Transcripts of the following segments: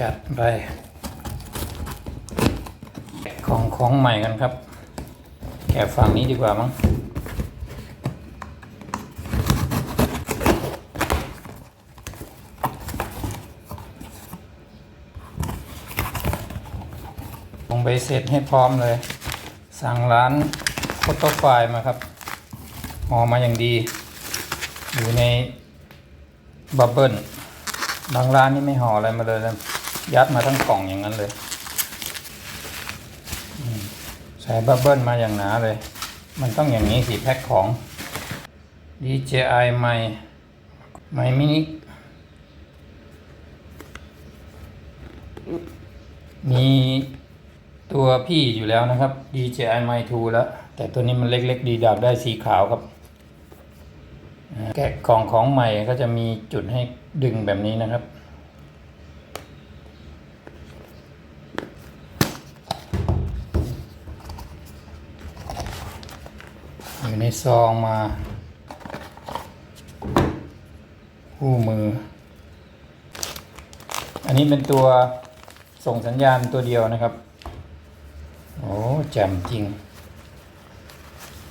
จัดไปของของใหม่กันครับ แกะฝั่งนี้ดีกว่ามั้งลงไปเสร็จให้พร้อมเลย สั่งร้านโฟโต้ไฟล์มาครับห่อมาอย่างดี อยู่ในบับเบิ้ลบางร้านนี่ไม่ห่ออะไรมาเลยนะ ยัดมาทั้งกล่องอย่างนั้นเลยใส่บับเบิ้ลมาอย่างหนาเลย มันต้องอย่างนี้สิแพ็คของ DJI ใหม่ใหม่มินิมีตัวพี่อยู่แล้วนะครับ DJI m i 2แล้ว แต่ตัวนี้มันเล็กๆ ดีดับได้สีขาวครับ แกะกล่องของใหม่ก็จะมีจุดให้ดึงแบบนี้นะครับ ในซองมา คู่มือ อันนี้เป็นตัวส่งสัญญาณตัวเดียวนะครับ โอ้แจ่มจริง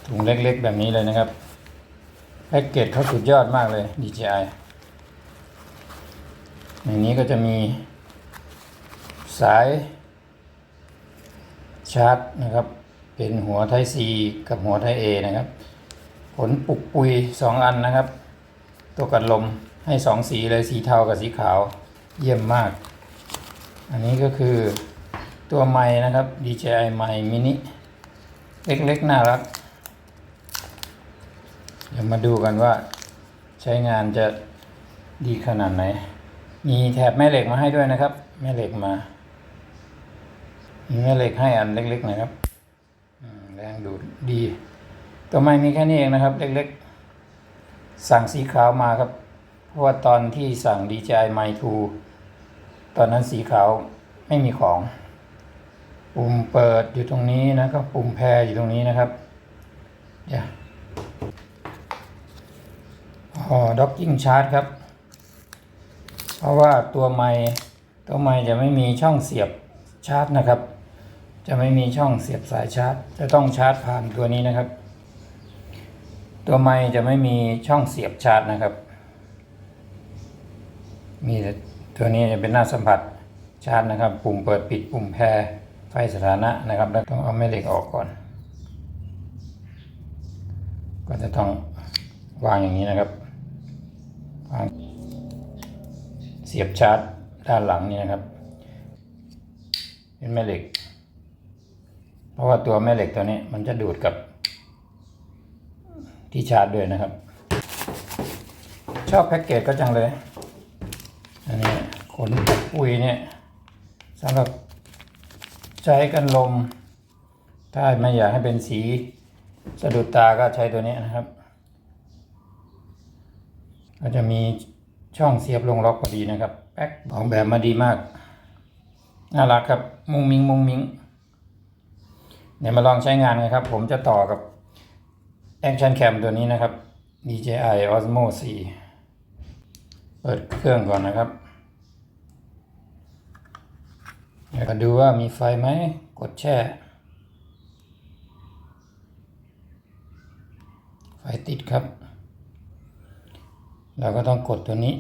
ถุงเล็กๆแบบนี้เลยนะครับ แพ็กเกจเขาสุดยอดมากเลย DJI ในนี้ก็จะมีสายชาร์จนะครับ เป็นหัวไทย C กับหัวไทย A นะครับ ผลปุกปุยสองอันนะครับ ตัวกันลมให้สองสีเลยสีเทากับสีขาวเยี่ยมมาก อันนี้ก็คือตัวไม้นะครับ DJI ไม้มินิเล็กๆ น่ารัก เดี๋ยวมาดูกันว่าใช้งานจะดีขนาดไหน มีแถบแม่เหล็กมาให้ด้วยนะครับ แม่เหล็กมา มีแม่เหล็กให้อันเล็กๆหนะครับแรงดูดดี ตัวไม้มีแค่นี้เองนะครับ เล็กๆ สั่งสีขาวมาครับ เพราะว่าตอนที่สั่ง DJI m i 2ตอนนั้นสีขาวไม่มีของ ปุ่มเปิดอยู่ตรงนี้นะครับ ปุ่มแพรอยู่ตรงนี้นะครับ เดี๋ยวอ๋อด็อกกิ้งชาร์จครับ เพราะว่าตัวไม้ตัวไม้จะไม่มีช่องเสียบชาร์จนะครับ จะไม่มีช่องเสียบสายชาร์จ จะต้องชาร์จผ่านตัวนี้นะครับ ตัวไม้จะไม่มีช่องเสียบชาร์จนะครับ มีตัวนี้จะเป็นหน้าสัมผัสชาร์จนะครับ ปุ่มเปิดปิดปุ่มแพรไฟสถานะนะครับ แล้วต้องเอาแม่เหล็กออกก่อน ก็จะต้องวางอย่างนี้นะครับวางเสียบชาร์จด้านหลังนี่นะครับ เป็นแม่เหล็ก เพราะว่าตัวแม่เหล็กตัวนี้มันจะดูดกับ ที่ชาร์จด้วยนะครับ ชอบแพ็กเกจก็จังเลย อันนี้ขนปุยเนี่ยสำหรับใช้กันลม ถ้าไม่อยากให้เป็นสีสะดุดตาก็ใช้ตัวนี้นะครับ ก็จะมีช่องเสียบลงล็อกพอดีนะครับ แป๊กออกแบบมาดีมาก น่ารักครับ มุงมิงมุงมิง เดี๋ยวมาลองใช้งานกันครับ ผมจะต่อกับ Action Cam ตัวนี้นะครับ DJI Osmo 4 เปิดเครื่องก่อนนะครับอยากจะดูว่ามีไฟไหม กดแช่ ไฟติดครับ เราก็ต้องกดตัวนี้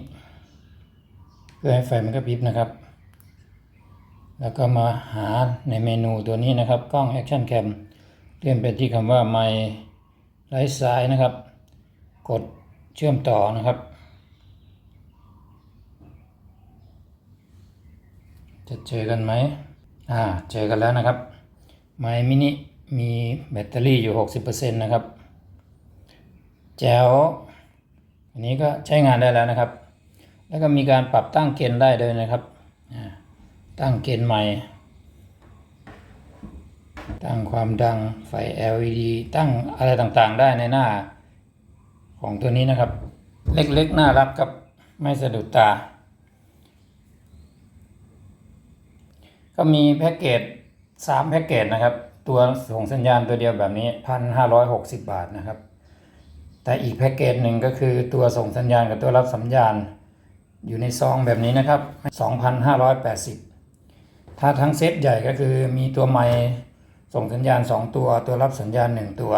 เพื่อให้ไฟมันกระพริบนะครับ แล้วก็มาหาในเมนูตัวนี้นะครับ กล้อง Action Cam เลื่อนไปที่คำว่า My ไร้ซ้ายนะครับ กดเชื่อมต่อนะครับ จะเจอกันไหมอ่าเจอกันแล้วนะครับ My Mini มีแบตเตอรี่อยู่ 60%นะครับ แจ๋วอันนี้ก็ใช้งานได้แล้วนะครับ แล้วก็มีการปรับตั้งเกณฑ์ได้เลยนะครับตั้งเกณฑ์ใหม่ ตั้งความดังไฟ LED ตั้งอะไรต่างๆ ได้ในหน้า ของตัวนี้นะครับ เล็กๆ น่ารักกับไม่สะดุดตา ก็มีแพ็กเกจ3แพ็กเกจนะครับ ตัวส่งสัญญาณตัวเดียวแบบนี้ 1,560 บาทนะครับ แต่อีกแพ็กเกจหนึ่งก็คือตัวส่งสัญญาณกับตัวรับสัญญาณ อยู่ในซองแบบนี้นะครับ 2,580 ถ้าทั้งเซตใหญ่ก็คือมีตัวไมค์ ส่งสัญญาณ 2 ตัว ตัวรับสัญญาณ 1 ตัว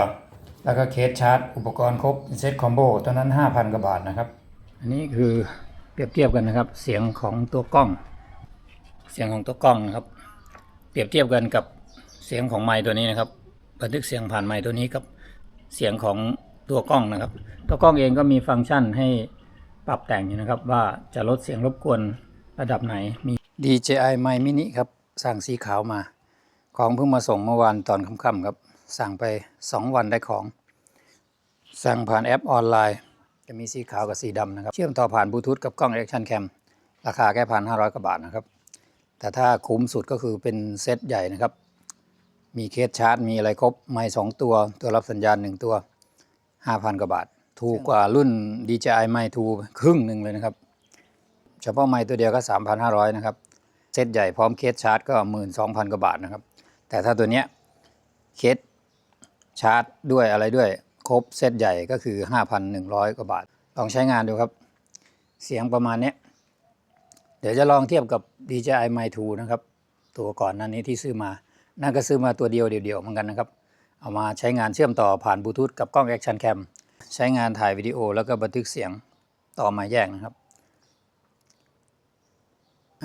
แล้วก็เคสชาร์จ อุปกรณ์ครบเซตคอมโบตัวนั้น 5,000 กว่าบาทนะครับ อันนี้คือเปรียบเทียบกันนะครับ เสียงของตัวกล้อง เสียงของตัวกล้องนะครับ เปรียบเทียบกันกับเสียงของไมค์ตัวนี้นะครับ บันทึกเสียงผ่านไมค์ตัวนี้กับเสียงของตัวกล้องนะครับ ตัวกล้องเองก็มีฟังก์ชันให้ปรับแต่งอยู่นะครับ ว่าจะลดเสียงรบกวนระดับไหนมี DJI Mic Mini ครับ สั่งสีขาวมา ของเพิ่งมาส่งเมื่อวานตอนค่ำๆครับ สั่งไป 2 วันได้ของ สั่งผ่านแอปออนไลน์ จะมีสีขาวกับสีดำนะครับ เชื่อมต่อผ่านบลูทูธกับกล้อง Action Cam ราคาแค่พันห้าร้อยกว่าบาทนะครับ แต่ถ้าคุ้มสุดก็คือเป็นเซตใหญ่นะครับ มีเคสชาร์จ มีอะไรครบ ไมค์สองตัว ตัวรับสัญญาณ 1 ตัว 5,000 กว่าบาท ถูกกว่ารุ่น DJI Mic 2ครึ่งหนึ่งเลยนะครับ เฉพาะไมค์ตัวเดียวก็ 3,500 นะครับ เซตใหญ่พร้อมเคสชาร์จก็ 12,000 กว่าบาทนะครับ แต่ถ้าตัวเนี้ยเคสชาร์จด้วยอะไรด้วยครบเซตใหญ่ก็คือ 5,100 กว่าบาท ลองใช้งานดูครับ เสียงประมาณนี้ เดี๋ยวจะลองเทียบกับ DJI Mic 2นะครับ ตัวก่อนนั้นนี้ที่ซื้อมา นั่นก็ซื้อมาตัวเดียวเดียวๆเหมือนกันนะครับ เอามาใช้งานเชื่อมต่อผ่านบลูทูธกับกล้อง Action Cam ใช้งานถ่ายวิดีโอแล้วก็บันทึกเสียงต่อมาแยกนะครับ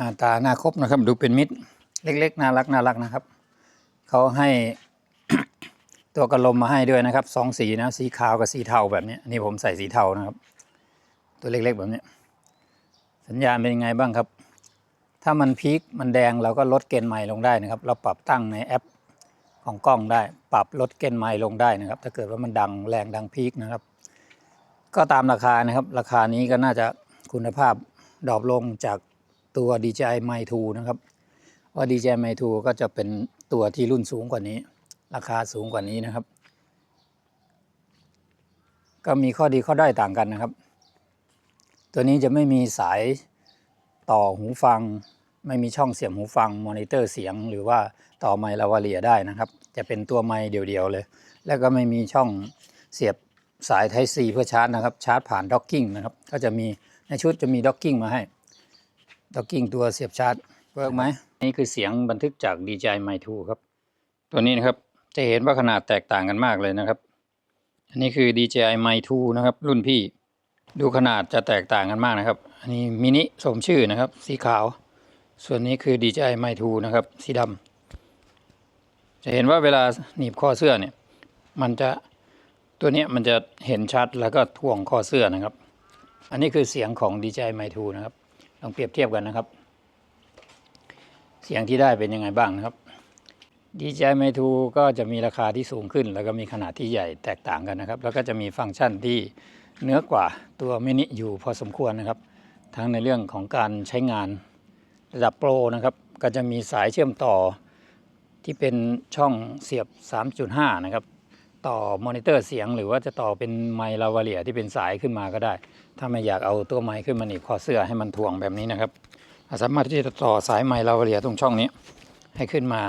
าตาหน้าครบนะครับ ดูเป็นมิตรเล็กๆ น่ารักน่ารักนะครับ เขาให้ ตัวกระลมมาให้ด้วยนะครับสองสีนะสีขาวกับสีเทาแบบนี้นี่ผมใส่สีเทานะครับ ตัวเล็กๆแบบนี้สัญญาณเป็นยังไงบ้างครับ ถ้ามันพีคมันแดงเราก็ลดเกณฑ์ไมล์ลงได้นะครับ เราปรับตั้งในแอปของกล้องได้ ปรับลดเกณฑ์ไมล์ลงได้นะครับ ถ้าเกิดว่ามันดังแรงดังพีคนะครับ ก็ตามราคานะครับ ราคานี้ก็น่าจะคุณภาพดรอปลงจากตัว DJI Mic 2นะครับว่า DJI Mic 2ก็จะเป็น ตัวที่รุ่นสูงกว่านี้ ราคาสูงกว่านี้นะครับ ก็มีข้อดีข้อด้อยต่างกันนะครับ ตัวนี้จะไม่มีสายต่อหูฟัง ไม่มีช่องเสียบหูฟังมอนิเตอร์เสียง หรือว่าต่อไมค์ลาวาเลียได้นะครับ จะเป็นตัวไมค์เดียวๆเลย แล้วก็ไม่มีช่องเสียบสาย Type C เพื่อชาร์จนะครับ ชาร์จผ่านด็อกกิ้งนะครับ ก็จะมีในชุดจะมีด็อกกิ้งมาให้ด็อกกิ้งตัวเสียบชาร์จ เวิร์กไหมนี่คือเสียงบันทึกจาก DJI Mic 2ครับ ตัวนี้นะครับจะเห็นว่าขนาดแตกต่างกันมากเลยนะครับ อันนี้คือ DJI Mic 2นะครับ รุ่นพี่ ดูขนาดจะแตกต่างกันมากนะครับ อันนี้มินิสมชื่อนะครับ สีขาว ส่วนนี้คือ DJI Mic 2นะครับ สีดำจะเห็นว่าเวลาหนีบข้อเสื้อเนี่ย มันจะตัวเนี้ยมันจะเห็นชัดแล้วก็ท่วงข้อเสื้อนะครับ อันนี้คือเสียงของ DJI Mic 2นะครับ ลองเปรียบเทียบกันนะครับ เสียงที่ได้เป็นยังไงบ้างนะครับ DJI Mic 2ก็จะมีราคาที่สูงขึ้น แล้วก็มีขนาดที่ใหญ่แตกต่างกันนะครับ แล้วก็จะมีฟังก์ชันที่เนื้อกว่าตัวมินิอยู่พอสมควรนะครับ ทั้งในเรื่องของการใช้งานระดับโปรนะครับ ก็จะมีสายเชื่อมต่อที่เป็นช่องเสียบ 3.5 นะครับ ต่อมอนิเตอร์เสียง หรือว่าจะต่อเป็นไมค์ลาวาเลียที่เป็นสายขึ้นมาก็ได้ ถ้าไม่อยากเอาตัวไมค์ขึ้นมาหนีคอเสื้อให้มันถ่วงแบบนี้นะครับ สามารถที่จะต่อสายไมค์ลาวเลียตรงช่องนี้ ให้ขึ้นมา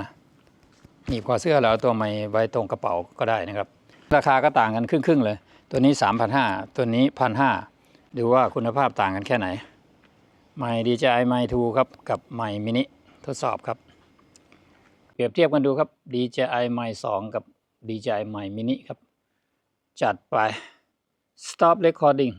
หนีบคอเสื้อแล้วเอาตัวไมค์ไว้ตรงกระเป๋าก็ได้นะครับ ราคาก็ต่างกันครึ่งๆเลย ตัวนี้ 3,500 ตัวนี้1,500ดูว่าคุณภาพต่างกันแค่ไหน ไมค์ DJI Mic 2ครับกับไมค์มินิทดสอบครับ เปรียบเทียบกันดูครับ DJI Mic 2กับ DJI Mic Mini ครับ จัดไป stop recording